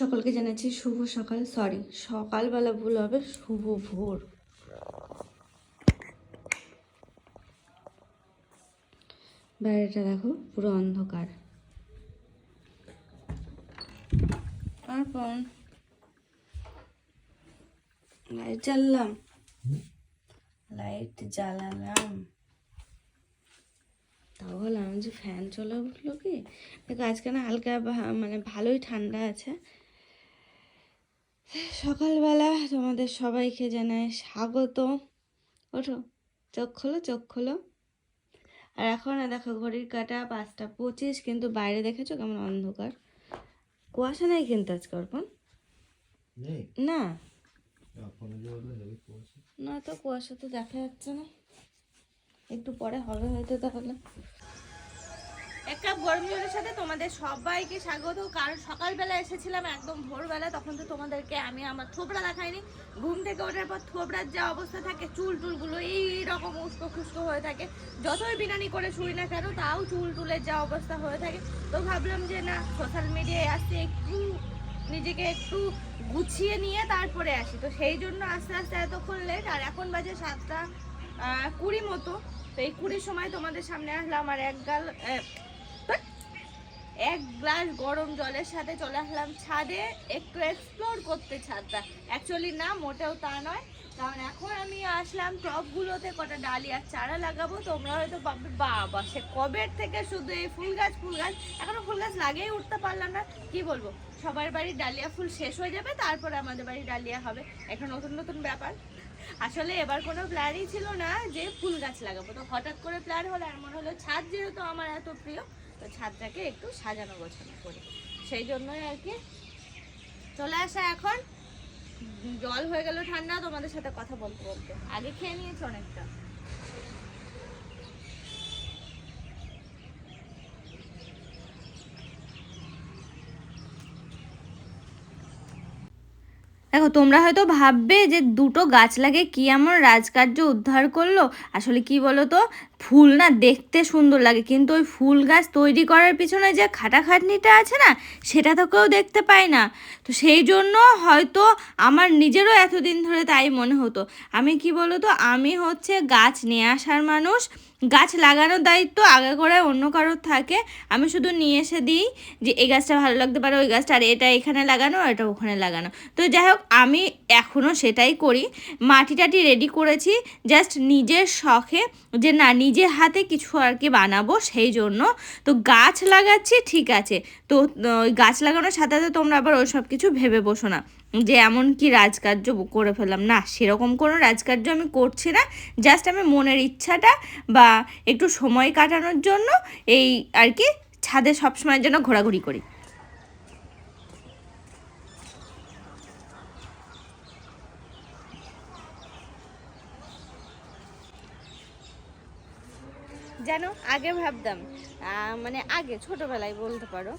সকলকে জানাচ্ছি শুভ সকাল সরি সকালবেলা ভুল হবে, শুভ ভোর। বাইরেটা দেখো, পুরো অন্ধকার। তারপর লাইট জ্বাললাম। লাইট জ্বালালাম। তাও বললাম যে ফ্যান চলে উঠল কি? দেখো, আজকে না হালকা মানে ভালোই ঠান্ডা আছে। সকালবেলা তোমাদের সবাইকে জানাই স্বাগত। ওঠো চোখ খোলো চোখ খোলো। আর এখন না দেখো ঘড়ির কাটা পাঁচটা পঁচিশ কিন্তু বাইরে দেখেছ কেমন অন্ধকার? কুয়াশা নেই কিন্তু আজকে অর্পণ? না। না তো কুয়াশা তো দেখা যাচ্ছে না। একটু পরে হবে হয়তো তাহলে। এক কাপ গরম জলের সাথে তোমাদের সবাইকে স্বাগত। কারণ সকালবেলা এসেছিলাম একদম ভোরবেলা, তখন তো তোমাদেরকে আমি আমার থোবড়া দেখাইনি। ঘুম থেকে ওঠার পর থোবড়ার যা অবস্থা থাকে, চুল টুলগুলো এই রকম উস্কো খুস্কো হয়ে থাকে। যতই বিনানি করে শুই না কেন, তাও চুল টুলের যা অবস্থা হয়ে থাকে। তো ভাবলাম যে না সোশ্যাল মিডিয়ায় আসতে একটু, নিজেকে একটু গুছিয়ে নিয়ে তারপরে আসি। তো সেই জন্য আস্তে আস্তে এতক্ষণ লেট আর এখন বাজে সাতটা কুড়ি মতো। তো এই কুড়ির সময় তোমাদের সামনে আসলাম, আর এক গাল এক গ্লাস গরম জলের সাথে চলে আসলাম ছাদে, একটু এক্সপ্লোর করতে ছাদটা। অ্যাকচুয়ালি না, মোটেও তা নয়। কারণ এখন আমি আসলাম টবগুলোতে কটা ডালিয়ার চারা লাগাবো। তোমরা হয়তো ভাববে, বাবা, সে কবের থেকে শুধু এই ফুল গাছ ফুল গাছ? এখনও ফুল গাছ লাগিয়েই উঠতে পারলাম না। কি বলব? সবার বাড়ির ডালিয়া ফুল শেষ হয়ে যাবে, তারপরে আমাদের বাড়ির ডালিয়া হবে। এখন নতুন নতুন ব্যাপার। আসলে এবার কোনো প্ল্যানই ছিল না যে ফুল গাছ লাগাবো। তো হঠাৎ করে প্ল্যান হলো আর মনে হলো ছাদ যেহেতু আমার এত প্রিয় তো ছাদটাকে একটু সাজানো গোছানো করি। সেই জন্যই আর কি। চলে আসা এখন। জল হয়ে গেল ঠান্ডা, তোমাদের সাথে কথা বলতে বলতে। আগে খেয়ে নিয়েছি অনেকটা? দেখো, তোমরা হয়তো ভাববে যে দুটো গাছ লাগে, কি এমন রাজকার্য উদ্ধার করল? আসলে কি বলো তো ফুল না দেখতে সুন্দর লাগে, কিন্তু ওই ফুল গাছ তৈরি করার পিছনে যে খাটাখাটনিটা আছে না, সেটা তো কেউ দেখতে পায় না। তো সেই জন্য হয়তো আমার নিজেরও এতদিন ধরে তাই মনে হতো। আমি কি বলো তো আমি হচ্ছে গাছ নিয়ে আসার মানুষ গাছ লাগানোর দায়িত্ব আগে করে অন্য কারোর থাকে। আমি শুধু নিয়ে এসে দিই যে, এই গাছটা ভালো লাগতে পারে, ওই গাছটা, আর এটা এখানে লাগানো, আর এটা ওখানে লাগানো। তো যাই হোক, আমি এখনও সেটাই করি। মাটি টাটি রেডি করেছি জাস্ট নিজের শখে যে, না, নিজের হাতে কিছু আর কি বানাবো সেই জন্য। তো গাছ লাগাচ্ছি, ঠিক আছে। তো, ওই গাছ লাগানোর সাথে সাথে তোমরা আবার ওই সব কিছু ভেবে বসো না। যে এমন কি রাজকার্য করে ফেললাম। না, সেরকম কোনো রাজকার্য আমি করছি না। জাস্ট আমি মনের ইচ্ছাটা বা একটু সময় কাটানোর জন্য এই আর কি ছাদে সবসময়ের জন্য ঘোরাঘুরি করি। জানো, আগে ভাবতাম মানে আগে, ছোটবেলায় বলতে পারো,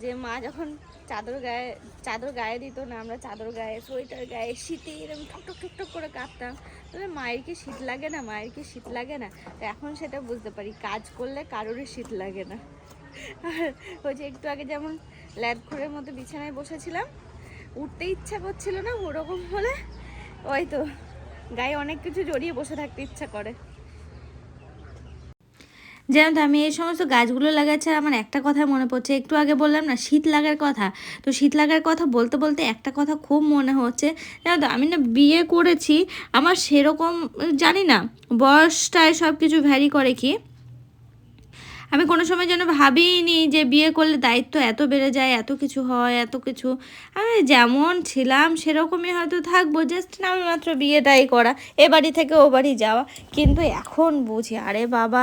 যে মা যখন চাদর গায়ে চাদর গায়ে দিত না, আমরা চাদর গায়ে, সোয়েটার গায়ে, শীতে এরকম টক টক টক টক করে কাঁপতাম। তবে মায়ের কি শীত লাগে না? মায়ের কি শীত লাগে না? তো এখন সেটা বুঝতে পারি, কাজ করলে কারোরই শীত লাগে না। আর ওই যে একটু আগে যেমন ল্যাদ ঘরের মতো বিছানায় বসেছিলাম, উঠতে ইচ্ছা করছিল না ওরকম হলে ওই তো গায়ে অনেক কিছু জড়িয়ে বসে থাকতে ইচ্ছা করে। যেমন তো, আমি এই সমস্ত গাছগুলো লাগাচ্ছি আর আমার একটা কথা মনে পড়ছে। একটু আগে বললাম না, শীত লাগার কথা। তো শীত লাগার কথা বলতে বলতে একটা কথা খুব মনে হচ্ছে। জানো তো, আমি না বিয়ে করেছি, আমার সেরকম, জানি না, বয়সটায় সব কিছু ভ্যারি করে কি? আমি কোনো সময় যেন ভাবিনি যে বিয়ে করলে দায়িত্ব এত বেড়ে যায়, এত কিছু হয়, এত কিছু। আমি যেমন ছিলাম সেরকমই হয়তো থাকব জাস্ট না আমি মাত্র বিয়েটাই করা, এ বাড়ি থেকে ও বাড়ি যাওয়া। কিন্তু এখন বুঝি, আরে বাবা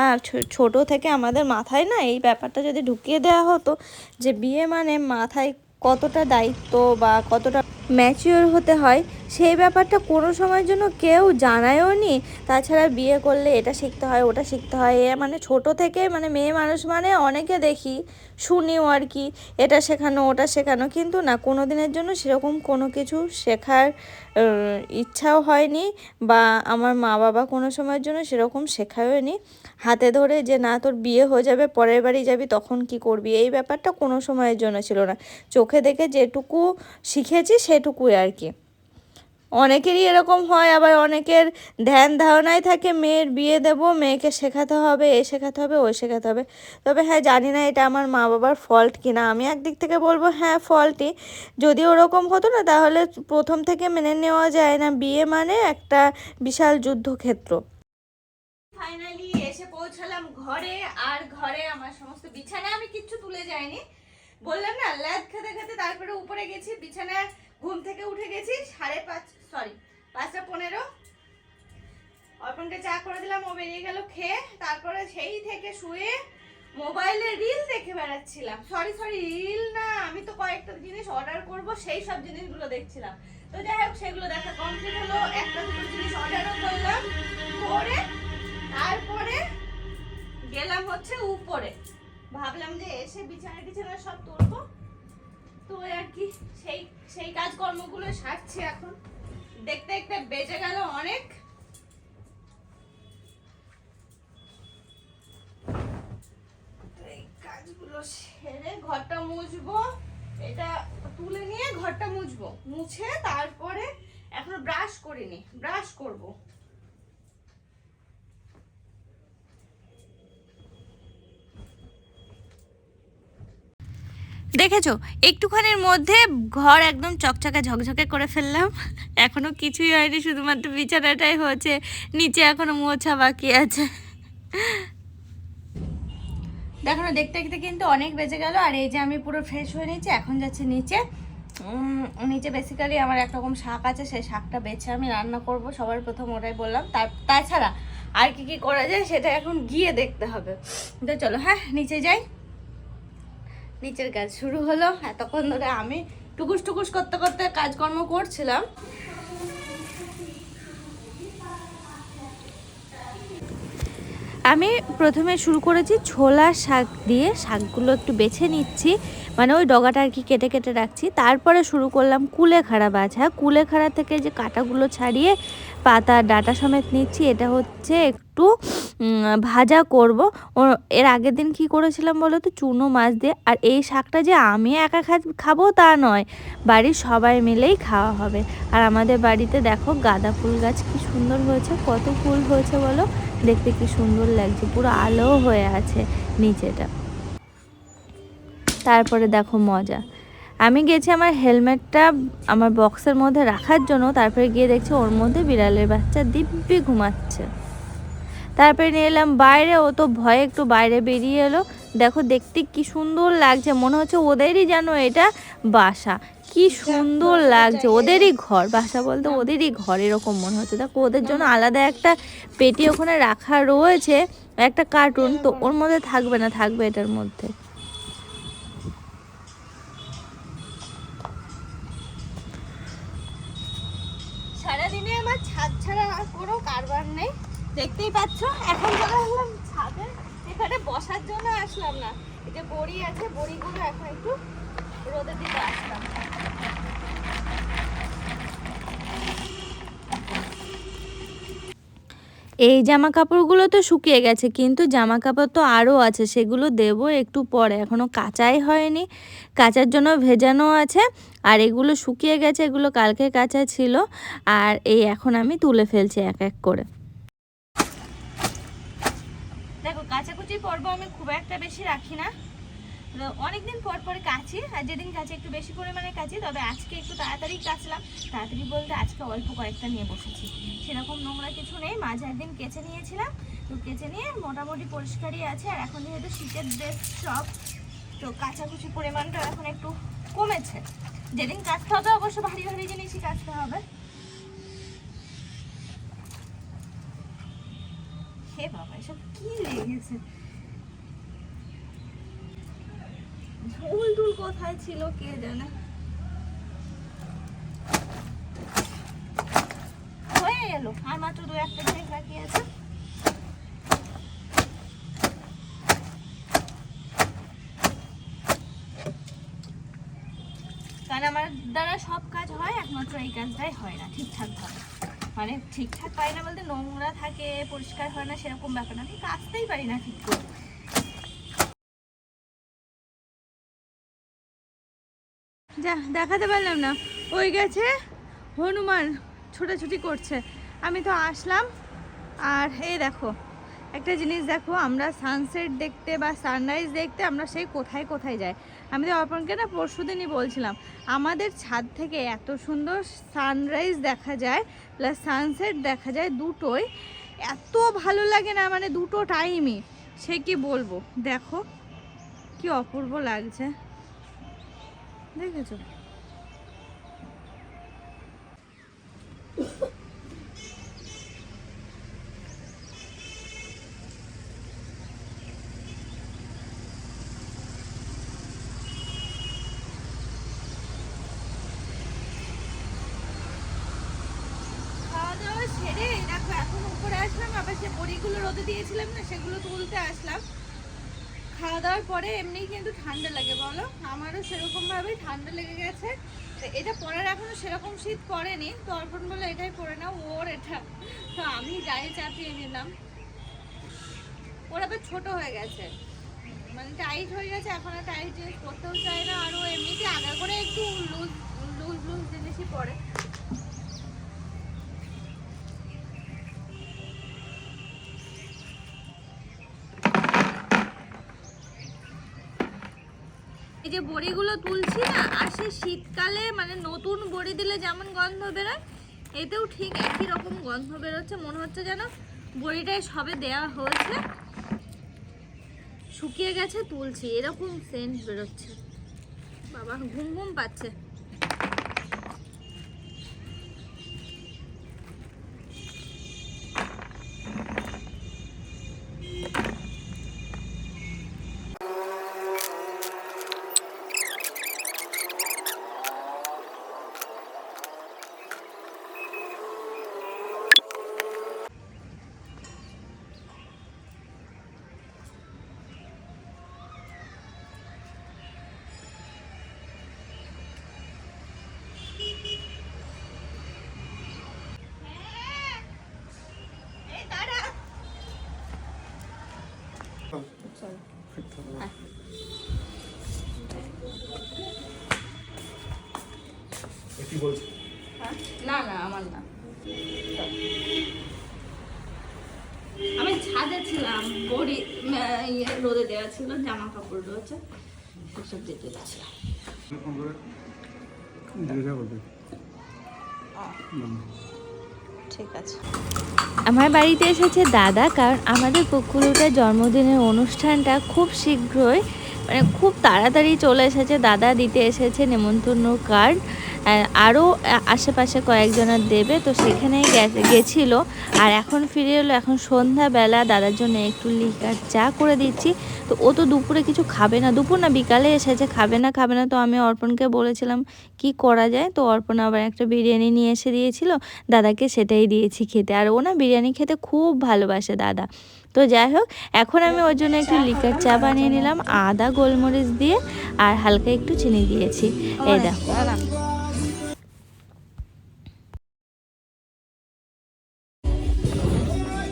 ছোট থেকে আমাদের মাথায় না এই ব্যাপারটা যদি ঢুকিয়ে দেওয়া হতো যে বিয়ে মানে মাথায় কতটা দায়িত্ব বা কতটা ম্যাচিওর হতে হয় সেই ব্যাপারটা কোনো সময়ের জন্য কেউ জানায়ও নি। তাছাড়া বিয়ে করলে এটা শিখতে হয়, ওটা শিখতে হয়। এ মানে ছোট থেকে মানে মেয়ে মানুষ মানে অনেকে দেখি, শুনিও আর কি, এটা শেখানো, ওটা শেখানো। কিন্তু না কোনো দিনের জন্য সেরকম কোনো কিছু শেখার ইচ্ছাও হয়নি বা আমার মা বাবা কোনো সময়ের জন্য সেরকম শেখায়ও নি। হাতে ধরে যে না, তোর বিয়ে হয়ে যাবে, পরের বাড়ি যাবি, তখন কি করবি? এই ব্যাপারটা কোনো সময়ের জন্য ছিল না। চোখে দেখে যেটুকু শিখেছি, সেটুকুই আর কি। অনেকেরই এরকম হয়, আবার অনেকের ধ্যান ধারণায় থাকে, মেয়ের বিয়ে দেব, মেয়েকে শেখাতে হবে, এ শেখাতে হবে ওই শেখাতে হবে। তবে হ্যাঁ জানি না এটা আমার মা বাবার ফল্ট কিনা। আমি একদিক থেকে বলব হ্যাঁ ফল্টই যদি ওরকম হতো না, তাহলে প্রথম থেকে মেনে নেওয়া যায় না। বিয়ে মানে একটা বিশাল যুদ্ধক্ষেত্র। ফাইনালি এসে পৌঁছালাম ঘরে, আর ঘরে আমার সমস্ত বিছানা আমি কিচ্ছু তুলে যাইনি। বললাম না, ল্যাদ খেতে খেতে তারপরে উপরে গেছি বিছানা ঘুম থেকে উঠে গেছি, সাড়ে পাঁচ সরি পাঁচটা পনেরো। অর্পণকে চা করে দিলাম, ও বেরিয়ে গেল খেয়ে, তারপরে সেই থেকে শুয়ে মোবাইলে রিল দেখে বেড়াচ্ছিলাম। সরি সরি রিল না, আমি তো কয়েকটা জিনিস অর্ডার করব, সেই সব জিনিসগুলো দেখছিলাম। তো যাই হোক, সেগুলো দেখা কমপ্লিট হলো, একটা দুটো জিনিস অর্ডারও করলাম, করে তারপরে গেলাম হচ্ছে উপরে। ভাবলাম যে এসে বিছানা টিছানা সব তুলবো তো আর কি, সেই সেই কাজকর্মগুলো সারছি এখন। দেখতে দেখতে বেজে গেল অনেক। কাজগুলো সেরে ঘরটা মুছবো। এটা তুলে নিয়ে ঘরটা মুছবো। মুছে তারপরে এখনও ব্রাশ করিনি ব্রাশ করব। দেখেছ? একটুখানির মধ্যে ঘর একদম চকচকে ঝকঝকে করে ফেললাম। এখনও কিছুই হয়নি, শুধুমাত্র বিছানাটাই হয়েছে। নিচে এখনও মোছা বাকি আছে। দেখো না, দেখতে দেখতে কিন্তু অনেক বেজে গেল, আর এই যে আমি পুরো ফ্রেশ হয়ে নিয়েছি, এখন যাচ্ছি নিচে। নিচে বেসিক্যালি আমার একরকম শাক আছে, সেই শাকটা বেছে আমি রান্না করব, সবার প্রথম ওটাই বললাম। তার, তাছাড়া আর কি কি করা যায়, সেটা এখন গিয়ে দেখতে হবে। তো চলো হ্যাঁ নিচে যাই। নিচের কাজ শুরু হলো। এতক্ষণ ধরে আমি টুকুস টুকুস করতে করতে কাজকর্ম করছিলাম। আমি প্রথমে শুরু করেছি ছোলা শাক দিয়ে, শাকগুলো একটু বেছে নিচ্ছি। মানে ওই ডগাটা আর কি কেটে কেটে রাখছি। তারপরে শুরু করলাম কুলেখাড়া বাছা। কুলেখাড়া থেকে যে কাটাগুলো ছাড়িয়ে পাতা, ডাটা সমেত নিচ্ছি, এটা হচ্ছে একটু ভাজা করব। এর আগের দিন কি করেছিলাম বলো তো? চুনো মাছ দিয়ে। আর এই শাকটা যে আমি একা খাব তা নয়। বাড়ির সবাই মিলেই খাওয়া হবে। আর আমাদের বাড়িতে দেখো গাঁদা ফুল গাছ কি সুন্দর হয়েছে। কত ফুল হয়েছে বলো? দেখতে কি সুন্দর লাগছে। পুরো আলো হয়ে আছে নিচেটা। তারপরে দেখো মজা। আমি গেছি আমার হেলমেটটা আমার বক্সের মধ্যে রাখার জন্য। তারপরে গিয়ে দেখছি ওর মধ্যে বিড়ালের বাচ্চা দিব্যি ঘুমাচ্ছে। তারপরে নিয়ে এলাম বাইরে, ও তো ভয়ে একটু বাইরে বেরিয়ে এলো। দেখো দেখতে কি সুন্দর লাগছে, মনে হচ্ছে ওদেরই যেন এটা বাসা। কি সুন্দর লাগছে, ওদেরই ঘর, বাসা বলতে ওদেরই ঘর এরকম মনে হচ্ছে। দেখো ওদের জন্য আলাদা একটা পেটি ওখানে রাখা রয়েছে, একটা কার্টুন, তো ওর মধ্যে থাকবে না, থাকবে এটার মধ্যে। সারাদিনে আমার ছাদ ছাড়া আর কোনো কারবার নেই। দেখতেই পাচ্ছ, এখন চলে আসলাম ছাদে। এখানে বসার জন্য আসলাম না। এই যে বড়ি আছে, বড়িগুলো এখন একটু রোদে দিতে আসলাম। এই জামা কাপড়গুলো তো শুকিয়ে গেছে, কিন্তু জামা কাপড় তো আরও আছে, সেগুলো দেব একটু পরে। এখনও কাচাই হয়নি, কাচার জন্য ভেজানো আছে, আর এগুলো শুকিয়ে গেছে, এগুলো কালকে কাঁচা ছিল, আর এই এখন আমি তুলে ফেলছি এক এক করে দেখো কাচাকুচি পর্ব আমি খুব একটা বেশি রাখি না। অনেকদিন পর পরে কাচি, আর যেদিন কাচি একটু বেশি পরিমাণে কাচি, তবে আজকে একটু তাড়াতাড়ি কাচলাম। তাড়াতাড়ি বলতে আজকে অল্প কয়েকটা নিয়ে বসেছি। সেরকম নোংরা কিছু নেই, মাঝে একদিন কেচে নিয়েছিলাম। তো কেচে নিয়ে মোটামুটি পরিষ্কারই আছে, আর এখন যেহেতু শীতের ড্রেস সব তো কাচাকুচি পরিমাণটা এখন একটু কমেছে। যেদিন কাচতে হবে, অবশ্য ভারী ভারী জিনিসই কাচতে হবে। হে বাবা, এসব কি লেগেছে? ফুল কোথায় ছিল কে জানে? হয়ে গেল। আর মাত্র দু একটা জিনিস বাকি আছে। কারণ আমার দ্বারা সব কাজ হয়, একমাত্র এই কাজটাই হয় না ঠিকঠাকভাবে মানে ঠিকঠাক পাই না বলতে নোংরা থাকে, পরিষ্কার হয় না, সেরকম ব্যাপার না। আমি কাজতেই পারি না ঠিক করে। যা, দেখাতে পারলাম না। ওই গেছে হনুমান ছোটাছুটি করছে। আমি তো আসলাম। আর এই দেখো, একটা জিনিস দেখো, আমরা সানসেট দেখতে বা সানরাইজ দেখতে আমরা সেই কোথায় কোথায় যাই? আমি তো অর্পণকে না পরশু দিনই বলছিলাম, আমাদের ছাদ থেকে এত সুন্দর সানরাইজ দেখা যায় প্লাস সানসেট দেখা যায় দুটোই, এত ভালো লাগে না মানে দুটো টাইমই সে কি বলব? দেখো, কি অপূর্ব লাগছে। দেখেছ খাওয়া দাওয়া সেরে দেখো এখন উপরে আসলাম আবার সে বড়িগুলো রোদে দিয়েছিলাম না সেগুলো তুলতে আসলাম খাওয়া দাওয়ার পরে এমনি কিন্তু ঠান্ডা লাগে, বলো? আমারও সেরকম ভাবে ঠান্ডা লেগে গেছে। এটা পরার এখনও সেরকম শীত পড়েনি তো অর্পণ বলে এটাই পরে নাও, ওর এটা। তো আমি গায়ে চাপিয়ে নিলাম। ওর আবার ছোট হয়ে গেছে। মানে টাইট হয়ে গেছে, এখন আর টাইট জিনিস পরতেও চায় না আর ও এমনিতে আগা করে একটু লুজ লুজ লুজ জিনিসই পরে। যে বড়িগুলো তুলছি না, আর সে শীতকালে মানে নতুন বড়ি দিলে যেমন গন্ধ বেরোয়, এতেও ঠিক একই রকম গন্ধ বেরোচ্ছে। মনে হচ্ছে যেন বড়িটায় সবে দেয়া হয়েছে। শুকিয়ে গেছে, তুলছি। এরকম সেন্ট বেরোচ্ছে। বাবা, ঘুম ঘুম পাচ্ছে। কি বলছো? না না আমার না। আমি ছাদে ছিলাম বড়ি ইয়ে রোদে দেওয়া ছিল জামা কাপড় রয়েছে সেসব দিতে গেছিলাম। ঠিক আছে। আমার বাড়িতে এসেছে দাদা কারণ আমাদের পুকুরুটার জন্মদিনের অনুষ্ঠানটা খুব শীঘ্রই মানে খুব তাড়াতাড়ি চলে এসেছে, দাদা দিতে এসেছে নেমন্তন্ন কার্ড আরও আশেপাশে কয়েকজনের দেবে, তো সেখানে গেছিল। আর এখন ফিরে এলো, এখন সন্ধ্যাবেলা, দাদার জন্য একটু লিকার চা করে দিচ্ছি। তো ও তো দুপুরে কিছু খাবে না, দুপুর না বিকালে এসেছে, খাবে না খাবে না, তো আমি অর্পণকে বলেছিলাম, কি করা যায়? তো অর্পণ আবার একটা বিরিয়ানি নিয়ে এসে দিয়েছিল, দাদাকে সেটাই দিয়েছি খেতে। আর ও না বিরিয়ানি খেতে খুব ভালোবাসে, দাদা। তো যাই হোক, এখন আমি ওর জন্য একটু লিকার চা বানিয়ে নিলাম, আদা গোলমরিচ দিয়ে, আর হালকা একটু চিনি দিয়েছি। এই দেখো।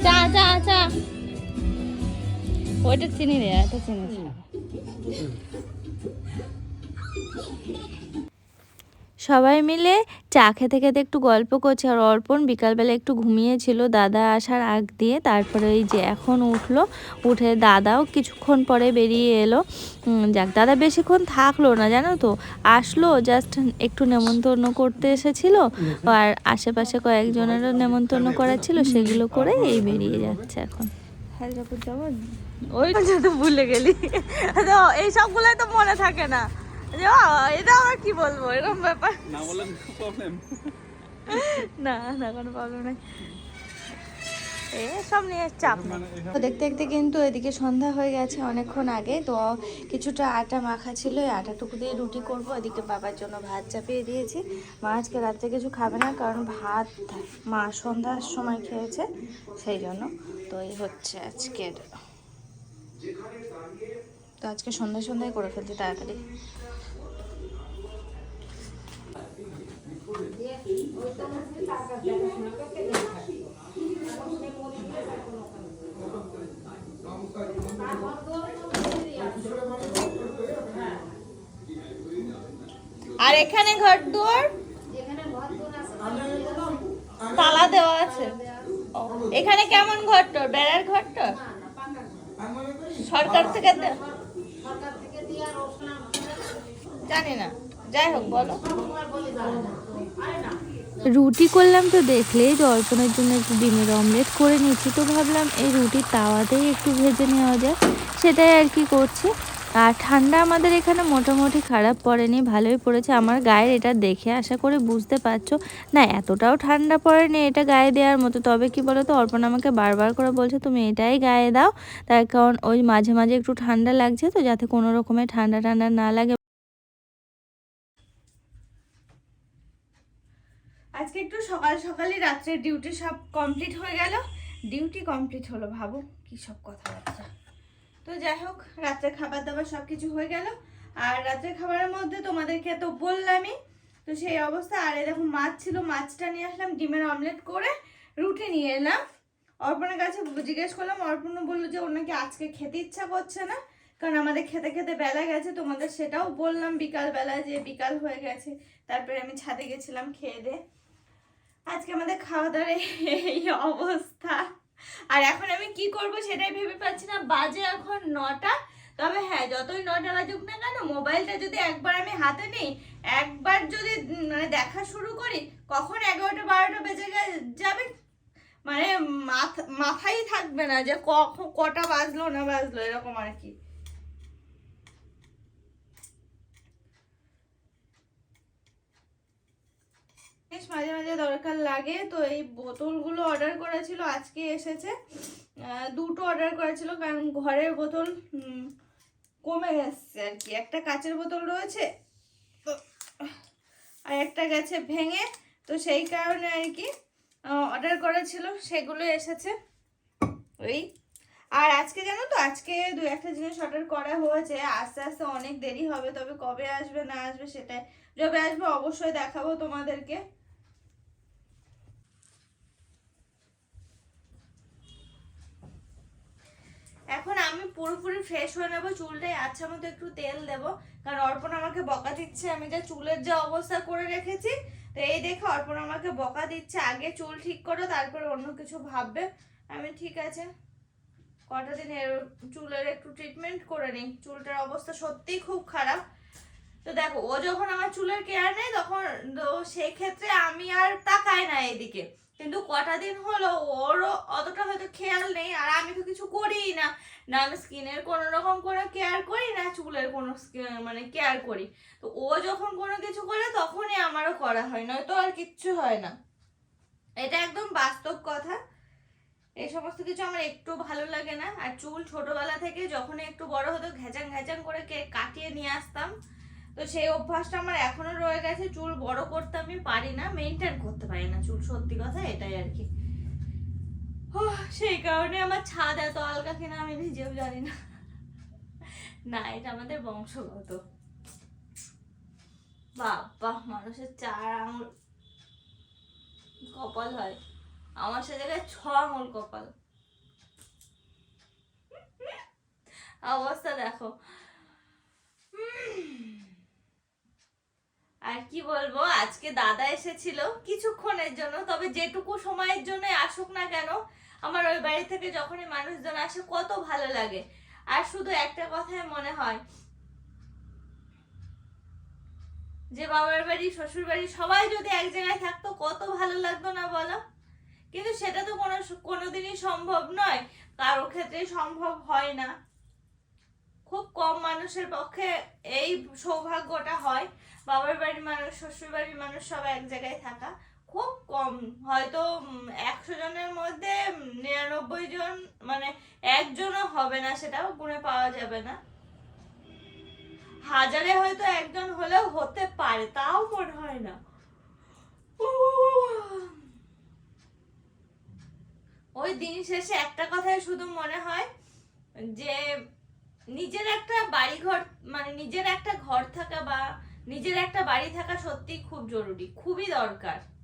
চা ওইটা চিনি রে এটা চিনি সবাই মিলে চা খেতে খেতে একটু গল্প করছে আর অর্পণ বিকালবেলা একটু ঘুমিয়েছিল দাদা আসার আগ দিয়ে তারপরে ওই যে এখন উঠল উঠে দাদাও কিছুক্ষণ পরে বেরিয়ে এলো। যাক দাদা বেশিক্ষণ থাকল না জানো তো? আসলো জাস্ট একটু নেমন্তন্ন করতে এসেছিল। আর আশেপাশে কয়েকজনেরও নেমন্তন্ন করার ছিল সেগুলো করে এই বেরিয়ে যাচ্ছে এখন। যাব ওই তো ভুলে গেলি। এই সবগুলোই তো মনে থাকে না। এটা আবার কি বলব? এরকম ব্যাপার। না বললে প্রবলেম না না কোনো প্রবলেম নাই। এসব নিয়ে চাপ নেই তো দেখতে দেখতে কিন্তু এদিকে সন্ধ্যা হয়ে গেছে অনেকক্ষণ আগে তো কিছুটা আটা মাখা ছিল এই আটাটুকু দিয়ে রুটি করব। এদিকে বাবার জন্য ভাত চাপিয়ে দিয়েছি। মা আজকে রাত্রে কিছু খাবে না কারণ ভাত মা সন্ধ্যার সময় খেয়েছে সেই জন্য। তো এই হচ্ছে আজকের। তো আজকে সন্ধ্যা সন্ধ্যায় করে ফেলছি তাড়াতাড়ি। আর এখানে ঘর দুয়ার? তালা দেওয়া আছে? এখানে কেমন ঘর। তোর বেড়ার ঘর তোর সরকার থেকে দে- জানি না। যাই হোক বলো। রুটি করলাম তো দেখলে অর্পণের জন্য একটু ডিমের অমলেট করে নিচ্ছি তো ভাবলাম এই রুটির তাওয়াতেই একটু ভেজে নেওয়া যায় সেটাই আর কি করছি। আর ঠান্ডা আমাদের এখানে মোটামুটি খারাপ পড়েনি, ভালোই পড়েছে। আমার গায়ের এটা দেখে আশা করে বুঝতে পারছ। না, এতটাও ঠান্ডা পড়েনি এটা গায়ে দেওয়ার মতো। তবে কি বলো তো অর্পণ আমাকে বারবার করে বলছে, তুমি এটাই গায়ে দাও। তার কারণ ওই মাঝে মাঝে একটু ঠান্ডা লাগছে তো, যাতে কোনো রকমের ঠান্ডা ঠান্ডা না লাগে। আজকে একটু সকাল সকালই রাত্রের ডিউটি সব কমপ্লিট হয়ে গেল। ডিউটি কমপ্লিট হলো, ভাবো কি সব কথাবার্তা তো যাই হোক রাত্রে খাবার দাবার সব কিছু হয়ে গেল। আর রাত্রের খাবারের মধ্যে তোমাদেরকে তো বললামই, তো সেই অবস্থা। আর দেখো, মাছ ছিল, মাছটা নিয়ে আসলাম, ডিমের অমলেট করে রুটি নিয়ে এলাম। অর্পণের কাছে জিজ্ঞেস করলাম, অর্পণ বলল যে ওর নাকি আজকে খেতে ইচ্ছা করছে না, কারণ আমাদের খেতে খেতে বেলা গেছে, তোমাদের সেটাও বললাম বিকাল বেলা যে বিকাল হয়ে গেছে, তারপরে আমি ছাদে গেছিলাম খেয়ে দে আজকে আমাদের খাওয়া দাওয়ার এই অবস্থা। আর এখন আমি কি করব সেটাই ভেবে পাচ্ছি না। বাজে এখন নটা। তবে হ্যাঁ যতই নটা বাজুক না কেন, মোবাইলটা যদি একবার আমি হাতে নিই, একবার যদি মানে দেখা শুরু করি, কখন এগারোটা বারোটা বেজে যাবে? মানে মাথা, মাথাই থাকবে না যে কখন কটা বাজলো না বাজলো, এরকম আর কি। বেশ মাঝে মাঝে দরকার লাগে। তো এই বোতলগুলো অর্ডার করা ছিল আজকে এসেছে। দুটো অর্ডার করা ছিল কারণ ঘরের বোতল কমে গেছে আর কি। একটা কাচের বোতল রয়েছে আর একটা গেছে ভেঙে। তো সেই কারণে আর কি অর্ডার করা ছিল সেগুলো এসেছে। ওই, আর আজকে জানো তো, আজকে দু একটা জিনিস অর্ডার করা হয়েছে। আস্তে আস্তে অনেক দেরি হবে, তবে কবে আসবে না আসবে সেটাই। যবে আসবে অবশ্যই দেখাবো তোমাদেরকে এখন আমি পুরোপুরি ফ্রেশ হয়ে নেব, চুলটাই আচ্ছা মতো একটু তেল দেবো। কারণ অর্পণ আমাকে বকা দিচ্ছে, আমি যা চুলের যা অবস্থা করে রেখেছি, তো এই দেখে অর্পণ আমাকে বকা দিচ্ছে, আগে চুল ঠিক করো, তারপরে অন্য কিছু ভাববে। আমি ঠিক আছে। কটা দিন এর চুলের একটু ট্রিটমেন্ট করে নিই, চুলটার অবস্থা সত্যিই খুব খারাপ। তো দেখো, ও যখন আমার চুলের কেয়ার নেয়, তখন তো সেই ক্ষেত্রে আমি আর তাকাই না এদিকে। কিন্তু কটা দিন হলো ওরও অতটা হয়তো খেয়াল নেই আর আমি তো কিছু করিই না। না, আমি স্কিনের কোনো রকম কোনো কেয়ার করি না, চুলের কোনো মানে কেয়ার করি। তো ও যখন কোনো কিছু করে তখনই আমারও করা হয়, নয়তো আর কিচ্ছু হয় না। এটা একদম বাস্তব কথা। এই সমস্ত কিছু আমার একটু ভালো লাগে না। আর চুল ছোটবেলা থেকে যখন একটু বড় হতো ঘেঁচাং ঘেঁচাং করে কাটিয়ে নিয়ে আসতাম। তো সেই অভ্যাসটা আমার এখনও রয়ে গেছে। চুল বড় করতে আমি পারি না মেনটেন করতে পারি না চুল, সত্যি কথা, এটাই আর কি। সেই কারণে আমার ছাদ এত আলগা কিনা আমি নিজেও জানি না। না, এটা আমাদের বংশগত। বাবা, মানুষের চার আঙুল কপাল হয়। আমার সে জায়গায় ছ আঙুল কপাল। অবস্থা দেখো। আর কি বলব, আজকে দাদা এসেছিল কিছুক্ষণের জন্য, তবে যেটুকু সময়ের জন্য আসুক না কেন, আমার ওই বাড়ি থেকে যখনই মানুষজন আসে, কত ভালো লাগে। আর শুধু একটা কথাই মনে হয়, যে বাবার বাড়ি, শ্বশুর বাড়ি, সবাই যদি এক জায়গায় থাকতো, কত ভালো লাগতো না বলো? কিন্তু সেটা তো কোনো, কোনোদিনই সম্ভব নয়। কারও ক্ষেত্রে সম্ভব হয় না। কম মানুষের পক্ষে এই সৌভাগ্যটা হয়। বাবার বাড়ির মানুষ, শ্বশুর বাড়ির মানুষ সব এক জায়গায় থাকা। খুব কম। হয়তো একশো জনের মধ্যে নিরানব্বই জন মানে একজনও হবে না, সেটাও গুণে পাওয়া যাবে না। হাজারে হয়তো একজন হলেও হতে পারে, তাও মনে হয় না। ওই দিন শেষে একটা কথাই শুধু মনে হয় যে নিজের একটা বাড়ি ঘর মানে নিজের একটা ঘর থাকা বা নিজের একটা বাড়ি থাকা সত্যি খুব জরুরি, খুবই দরকার।